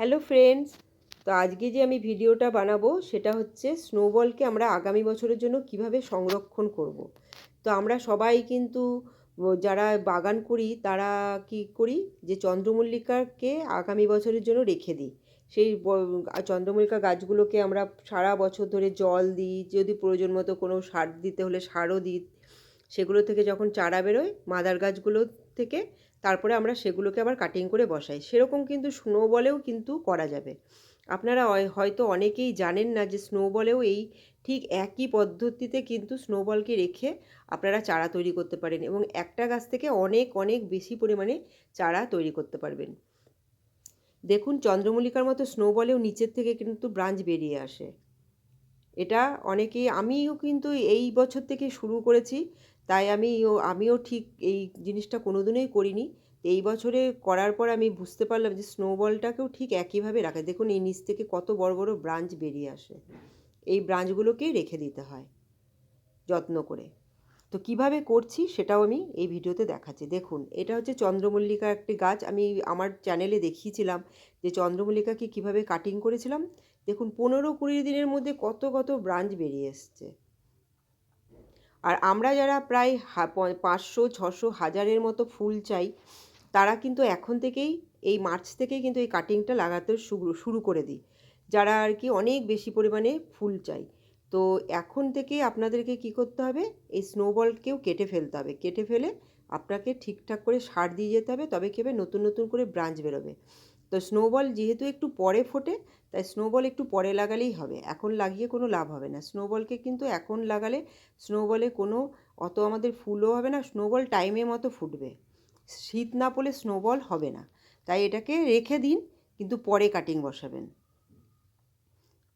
Hello friends, তো আজকে যে আমি ভিডিওটা বানাবো সেটা হচ্ছে স্নোবলকে আমরা আগামী বছরের জন্য কীভাবে সংরক্ষণ করব। তো আমরা সবাই কিন্তু যারা বাগান করি তারা কি করি যে চন্দ্রমল্লিকাকে আগামী বছরের জন্য রেখে দিই সেই চন্দ্রমল্লিকা গাছগুলোকে আমরা সারা বছর ধরে জল দিই, যদি প্রয়োজন মতো কোনো সার দিতে হলে সারও দিই সেগুলো থেকে যখন চারা বেরোয়, মাদার গাছগুলো থেকে তারপরে আমরা সেগুলোকে আবার কাটিং করে বসাই। সেরকম কিন্তু স্নোবলেও কিন্তু করা যাবে। আপনারা হয়- হয়তো অনেকেই জানেন না যে স্নোবলেও এই ঠিক একই পদ্ধতিতে কিন্তু স্নোবলকে রেখে আপনারা চারা তৈরি করতে পারেন এবং একটা গাছ থেকে অনেক অনেক বেশি পরিমাণে চারা তৈরি করতে পারবেন। দেখুন চন্দ্রমল্লিকার মতো স্নোবলেও নিচের থেকে কিন্তু ব্রাঞ্চ বেরিয়ে আসে। এটা অনেকেই, আমিও কিন্তু এই বছর থেকে শুরু করেছি তাই আমি আমিও ঠিক এই জিনিসটা কোনোদিনই করিনি। এই বছরে করার পর আমি বুঝতে পারলাম যে স্নোবলটাকেও ঠিক একইভাবে রাখা। দেখুন এই নিচ থেকে কত বড় বড় ব্রাঞ্চ বেরিয়ে আসে। এই ব্রাঞ্চগুলোকেই রেখে দিতে হয় যত্ন করে। তো কীভাবে করছি সেটাও আমি এই ভিডিওতে দেখাচ্ছি। দেখুন, এটা হচ্ছে চন্দ্রমল্লিকা একটি গাছ। আমি আমার চ্যানেলে দেখিয়েছিলাম যে চন্দ্রমল্লিকাকে কীভাবে কাটিং করেছিলাম। দেখুন, পনেরো কুড়ি দিনের মধ্যে কত কত ব্রাঞ্চ বেরিয়ে এসছে। আর আমরা যারা প্রায় পাঁচশো, ছশো, হাজারের মতো ফুল চাই, তারা কিন্তু এখন থেকেই, এই মার্চ থেকেই কিন্তু এই কাটিংটা লাগাতে শুরু শুরু করে দিই। যারা আর কি অনেক বেশি পরিমাণে ফুল চাই। তো এখন থেকে আপনাদেরকে কি করতে হবে? এই স্নোবলকেও কেটে ফেলতে হবে। কেটে ফেলে আপনাকে ঠিকঠাক করে সার দিয়ে যেতে হবে, তবে কী হবে? নতুন নতুন করে ব্রাঞ্চ বেরোবে। তো স্নোবল যেহেতু একটু পরে ফোটে, তাই স্নোবল একটু পরে লাগালেই হবে। এখন লাগিয়ে কোনো লাভ হবে না। স্নোবলকে কিন্তু এখন লাগালে স্নোবলে কোনো অত আমাদের ফুলও হবে না স্নোবল টাইমে মতো ফুটবে। শীত না পড়লে স্নোবল হবে না। তাই এটাকে রেখে দিন, কিন্তু পরে কাটিং বসাবেন।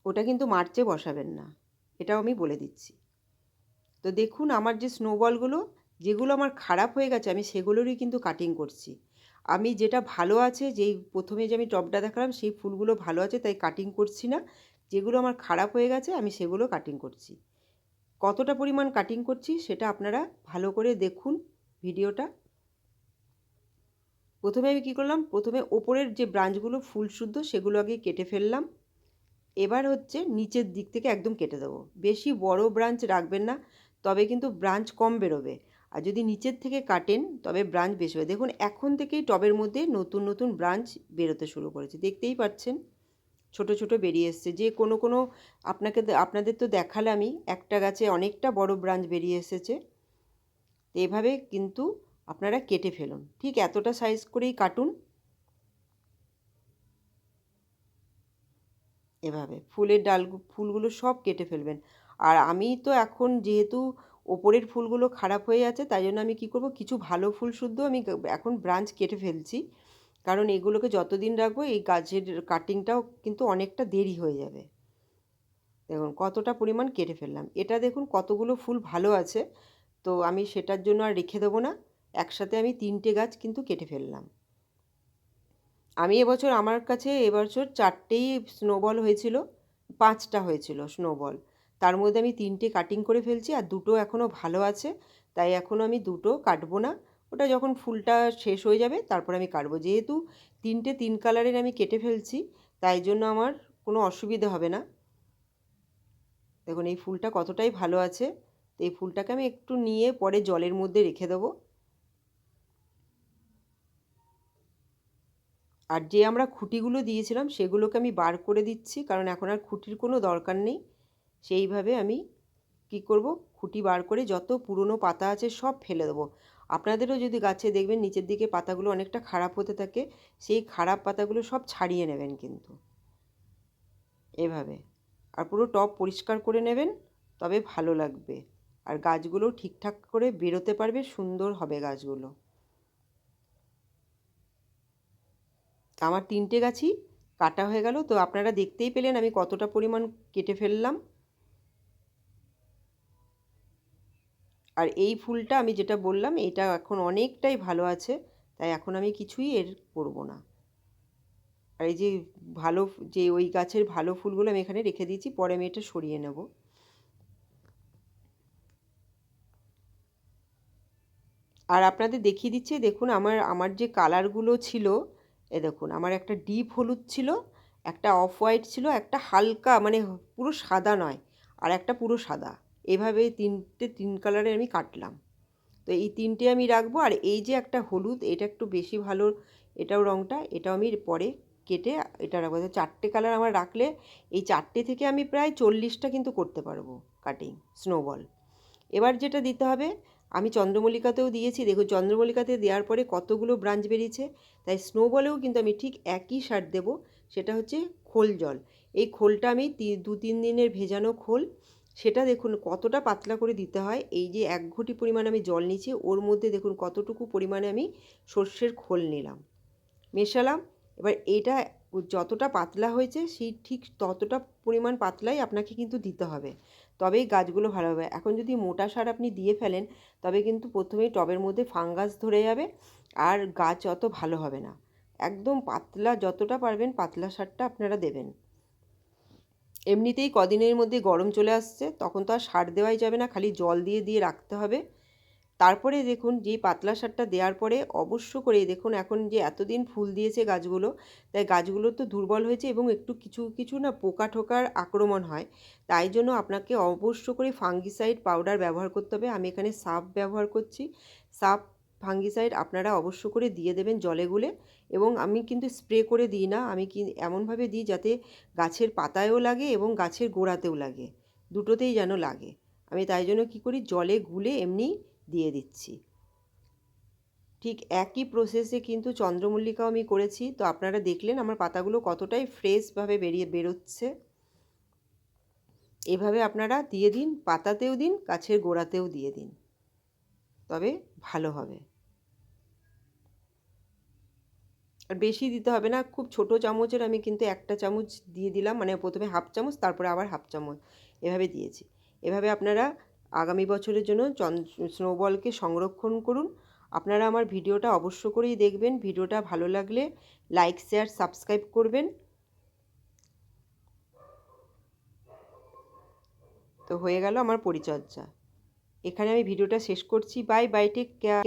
ওটা কিন্তু মার্চে বসাবেন না। এটাও আমি বলে দিচ্ছি। তো দেখুন, আমার যে স্নোবলগুলো যেগুলো আমার খারাপ হয়ে গেছে, আমি সেগুলোরই কিন্তু কাটিং করছি। আমি যেটা ভালো আছে, যেই প্রথমে যে আমি টপটা দেখালাম, সেই ফুলগুলো ভালো আছে, তাই কাটিং করছি না। যেগুলো আমার খারাপ হয়ে গেছে, আমি সেগুলো কাটিং করছি। কতটা পরিমাণ কাটিং করছি, সেটা আপনারা ভালো করে দেখুন ভিডিওটা। প্রথমে আমি কী করলাম, প্রথমে ওপরের যে ব্রাঞ্চগুলো ফুল শুদ্ধ, সেগুলো আগে কেটে ফেললাম। এবার হচ্ছে নিচের দিক থেকে একদম কেটে দেবো। বেশি বড় ব্রাঞ্চ রাখবেন না, তবে কিন্তু ব্রাঞ্চ কম বেরোবে। আর যদি নিচের থেকে কাটেন, তবে ব্রাঞ্চ বেশি হবে। দেখুন, এখন থেকেই টবের মধ্যে নতুন নতুন ব্রাঞ্চ বেরোতে শুরু করেছে। দেখতেই পাচ্ছেন, ছোট ছোট বেরিয়ে এসছে। যে কোনো কোনো আপনাকে আপনাদের তো দেখালে আমি, একটা গাছে অনেকটা বড় ব্রাঞ্চ বেরিয়ে এসেছে। তো এভাবে কিন্তু আপনারা কেটে ফেলুন। ঠিক এতটা সাইজ করেই কাটুন। এভাবে ফুলের ডাল, ফুলগুলো সব কেটে ফেলবেন। আর আমি তো এখন যেহেতু ওপরের ফুলগুলো খারাপ হয়ে আছে তাই জন্য আমি কী করব, কিছু ভালো ফুল শুদ্ধ আমি এখন ব্রাঞ্চ কেটে ফেলছি। কারণ এগুলোকে যতদিন রাখব, এই গাছের কাটিংটাও কিন্তু অনেকটা দেরি হয়ে যাবে। দেখুন, কতটা পরিমাণ কেটে ফেললাম। এটা দেখুন, কতগুলো ফুল ভালো আছে। তো আমি সেটার জন্য আর রেখে দেবো না। একসাথে আমি তিনটে গাছ কিন্তু কেটে ফেললাম। আমি এবছর আমার কাছে এবছর চারটেই স্নোবল হয়েছিল, পাঁচটা হয়েছিল স্নোবল তার মধ্যে আমি তিনটে কাটিং করে ফেলছি আর দুটো এখনও ভালো আছে। তাই এখনও আমি দুটো কাটবো না। ওটা যখন ফুলটা শেষ হয়ে যাবে তারপর আমি কাটবো। যেহেতু তিনটে তিন কালারের আমি কেটে ফেলছি, তাই জন্য আমার কোনো অসুবিধে হবে না। দেখুন, এই ফুলটা কতটাই ভালো আছে। তো এই ফুলটাকে আমি একটু নিয়ে পরে জলের মধ্যে রেখে দেবো। আর যে আমরা খুঁটিগুলো দিয়েছিলাম, সেগুলোকে আমি বার করে দিচ্ছি, কারণ এখন আর খুঁটির কোনো দরকার নেই। সেইভাবে আমি কি করব? খুঁটি বার করে যত পুরনো পাতা আছে সব ফেলে দেবো। আপনাদেরও যদি গাছে দেখবেন নিচের দিকে পাতাগুলো অনেকটা খারাপ হতে থাকে, সেই খারাপ পাতাগুলো সব ছাড়িয়ে নেবেন কিন্তু। এভাবে। আর পুরো টব পরিষ্কার করে নেবেন, তবে ভালো লাগবে। আর গাছগুলো ঠিকঠাক করে বেরোতে পারবে, সুন্দর হবে গাছগুলো। আমার তিনটে গাছই কাটা হয়ে গেল, তো আপনারা দেখতেই পেলেন আমি কতটা পরিমাণ কেটে ফেললাম। আর এই ফুলটা আমি যেটা বললাম, এটা এখন অনেকটাই ভালো আছে, তাই এখন আমি কিছুই এর করব না। আর এই যে ভালো যে ওই গাছের ভালো ফুলগুলো আমি এখানে রেখে দিয়েছি, পরে আমি এটা সরিয়ে নেব। আর আপনাদের দেখিয়ে দিচ্ছি, দেখুন আমার আমার যে কালারগুলো ছিল, এ দেখুন, আমার একটা ডিপ হলুদ ছিল, একটা অফ হোয়াইট ছিল, একটা হালকা মানে পুরো সাদা নয়, আর একটা পুরো সাদা। এভাবে তিনটে, তিন কালারের আমি কাটলাম। তো এই তিনটে আমি রাখব, আর এই যে একটা হলুদ, এটা একটু বেশি ভালো, এটাও রঙটা এটাও আমি পরে কেটে এটা রাখব। চারটে কালার আমার রাখলে এই চারটে থেকে আমি প্রায় চল্লিশটা কিন্তু করতে পারব কাটিং স্নোবল এবার যেটা দিতে হবে, আমি চন্দ্রমল্লিকাতেও দিয়েছি, দেখুন চন্দ্রমল্লিকাতে দেওয়ার পরে কতগুলো ব্রাঞ্চ বেরিয়েছে, তাই স্নোবলেও কিন্তু আমি ঠিক একই সার দেব, সেটা হচ্ছে খোল জল। এই খোলটা আমি দু, তিন দিনের ভেজানো খোল সেটা দেখুন কতটা পাতলা করে দিতে হয়। এই যে এক ঘটি পরিমাণ আমি জল নিচ্ছি ওর মধ্যে দেখুন কতটুকু পরিমাণে আমি সর্ষের খোল নিলাম। মেশালাম, এবার এটা যতটা পাতলা হয়েছে, সেই ঠিক ততটা পরিমাণ পাতলাই আপনাকে কিন্তু দিতে হবে। তবেই গাছগুলো ভালো হবে। এখন যদি মোটা সার আপনি দিয়ে ফেলেন, তবে কিন্তু প্রথমেই টবের মধ্যে ফাঙ্গাস ধরে যাবে আর গাছ অত ভালো হবে না। একদম পাতলা, যতটা পারবেন পাতলা সারটা আপনারা দেবেন। এমনিতেই কদিনের মধ্যে গরম চলে আসছে, তখন তো আর সার দেওয়াই যাবে না, খালি জল দিয়ে দিয়ে রাখতে হবে। তারপরে দেখুন যেই পাতলা সারটা দেওয়ার পরে অবশ্য করে দেখুন, এখন যে এতদিন ফুল দিয়েছে গাছগুলো, তাই গাছগুলো তো দুর্বল হয়েছে এবং একটু কিছু কিছু না পোকা ঠোকার আক্রমণ হয়। তাই জন্য আপনাকে অবশ্য করে ফাঙ্গিসাইড পাউডার ব্যবহার করতে হবে। আমি এখানে সাপ ব্যবহার করছি। সাপ ফাঙ্গিসাইড আপনারা অবশ্য করে দিয়ে দেবেন জলে গুলে এবং আমি কিন্তু স্প্রে করে দিই না, আমি কি এমনভাবে দিই যাতে গাছের পাতায়ও লাগে এবং গাছের গোড়াতেও লাগে, দুটোতেই যেন লাগে। আমি তাই জন্য কী করি, জলে গুলে এমনি দিয়ে দিচ্ছি। ঠিক একই প্রসেসে কিন্তু চন্দ্রমল্লিকাও আমি করেছি, তো আপনারা দেখলেন আমার পাতাগুলো কতটাই ফ্রেশভাবে বেরিয়ে বেরোচ্ছে। এভাবে আপনারা দিয়ে দিন, পাতাতেও দিন, গাছের গোড়াতেও দিয়ে দিন। তবে ভালো হবে। আর বেশি দিতে হবে না। খুব ছোট চামচের আমি কিন্তু একটা চামচ দিয়ে দিলাম। মানে প্রথমে হাফ চামচ, তারপরে আবার হাফ চামচ এভাবে দিয়েছি। এভাবে আপনারা আগামী বছরের জন্য চন স্নোবলকে সংরক্ষণ করুন। আপনারা আমার ভিডিওটা অবশ্য করেই দেখবেন। ভিডিওটা ভালো লাগলে লাইক, শেয়ার, সাবস্ক্রাইব করবেন। তো হয়ে গেল আমার পরিচর্যা। এখানে আমি ভিডিওটা শেষ করছি। Bye bye, take care.